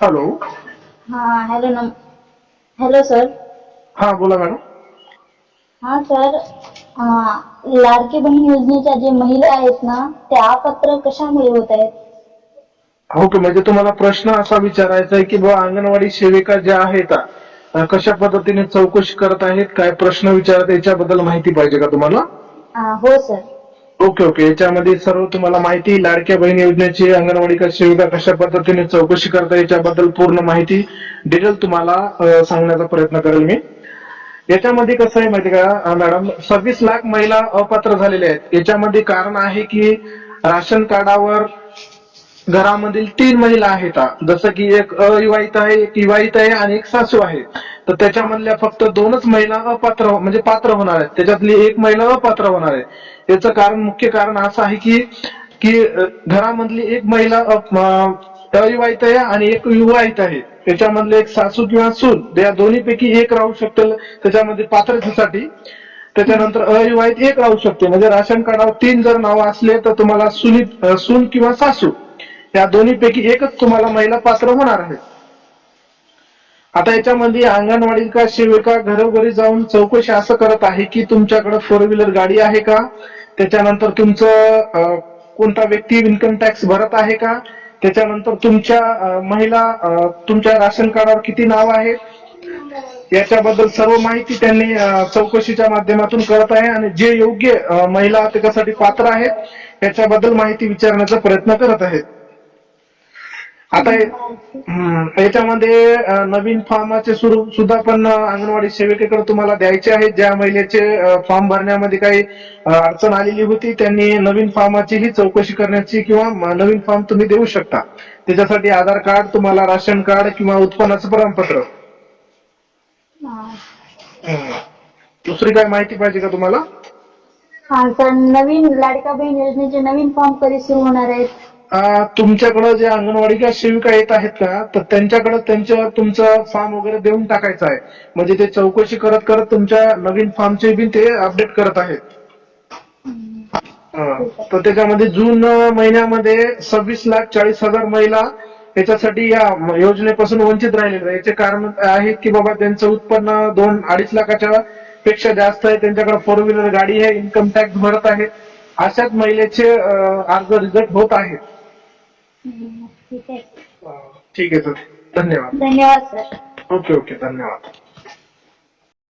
Hello हा hello नम hello sir हा बोला मॅडम हा सर अं, लाडकी बहीण योजनेच्या जे महिला आहेत ना त्या अपात्र कशामुळे होत आहेत? ओके म्हणजे तुम्हाला प्रश्न असा विचारायचा आहे की बुवा अंगणवाडी सेविका ज्या आहेत अं, कशा पद्धतीने चौकशी करत आहेत? काय प्रश्न विचारत याच्याबद्दल माहिती पाहिजे का तुम्हाला? अं, हो सर ओके ओके. याच्यामध्ये सर्व तुम्हाला माहिती लाडक्या बहीण योजनेची अंगणवाडी सेविका कशा पद्धतीने चौकशी करता याच्याबद्दल पूर्ण माहिती डिटेल तुम्हाला सांगण्याचा प्रयत्न करेल मी. याच्यामध्ये कसं आहे माहिती का मॅडम सव्वीस लाख महिला अपात्र झालेल्या आहेत. याच्यामध्ये कारण आहे की राशन कार्डावर घरामधील तीन महिला आहेत. जसं की एक अविवाहित आहे एक विवाहित आहे आणि एक सासू आहे. तर त्याच्यामधल्या फक्त दोनच महिला अपात्र हो-, म्हणजे पात्र होणार आहेत. त्याच्यातली एक महिला अपात्र होणार आहे. याचं कारण मुख्य कारण असं आहे की की घरामधली एक महिला अविवाहित आहे आणि एक विवाहित आहे. त्याच्यामधले एक सासू किंवा सून या दोन्हीपैकी एक राहू शकते त्याच्यामध्ये पात्रतेसाठी. त्याच्यानंतर अविवाहित एक राहू शकते. म्हणजे राशन कार्डावर तीन जर नावं असले तर तुम्हाला सुनी सून किंवा सासू या दोन्हीपैकी एकच तुम्हाला महिला पात्र होणार आहे. आता याच्यामध्ये अंगणवाडी का सेविका घरोघरी जाऊन चौकशी असं करत आहे की तुमच्याकडे फोर व्हीलर गाडी आहे का? त्याच्यानंतर तुमचं कोणता व्यक्ती इन्कम टॅक्स भरत आहे का? त्याच्यानंतर तुमच्या महिला तुमच्या राशन कार्डावर किती नाव आहेत याच्याबद्दल सर्व माहिती त्यांनी चौकशीच्या माध्यमातून करत आहे आणि जे योग्य महिला त्याच्यासाठी पात्र आहेत याच्याबद्दल माहिती विचारण्याचा प्रयत्न करत आहेत. आता हम्म, याच्यामध्ये नवीन फॉर्माचे स्वरूप सुद्धा पण अंगणवाडी सेविकेकडे तुम्हाला द्यायचे आहेत. ज्या महिलेचे फॉर्म भरण्यामध्ये काही अडचण आलेली होती त्यांनी नवीन फॉर्माचीही चौकशी करण्याची किंवा नवीन फॉर्म तुम्ही देऊ शकता. त्याच्यासाठी आधार कार्ड तुम्हाला राशन कार्ड किंवा उत्पन्नाचं प्रमाणपत्र. दुसरी काय माहिती पाहिजे का तुम्हाला? हा सर नवीन लाडका बहीण योजनेचे नवीन फॉर्म कधी सुरू होणार आहेत? तुमच्याकडे जे अंगणवाडी सेविका येत आहेत का तर त्यांच्याकडे त्यांच्या तुमचा फॉर्म वगैरे देऊन टाकायचा आहे. म्हणजे ते चौकशी करत करत तुमच्या नवीन फॉर्मचे बी ते अपडेट करत आहेत. तर त्याच्यामध्ये जून महिन्यामध्ये सव्वीस लाख चाळीस हजार महिला याच्यासाठी या योजनेपासून वंचित राहिलेले याचे कारण आहे की बाबा त्यांचं उत्पन्न दोन अडीच लाखाच्या पेक्षा जास्त आहे. त्यांच्याकडे फोर व्हीलर गाडी आहे इन्कम टॅक्स भरत आहे अशाच महिलेचे अर्ज रिझल्ट होत आहेत. आहे ठीक आहे सर. धन्यवाद. धन्यवाद सर. Okay okay. धन्यवाद.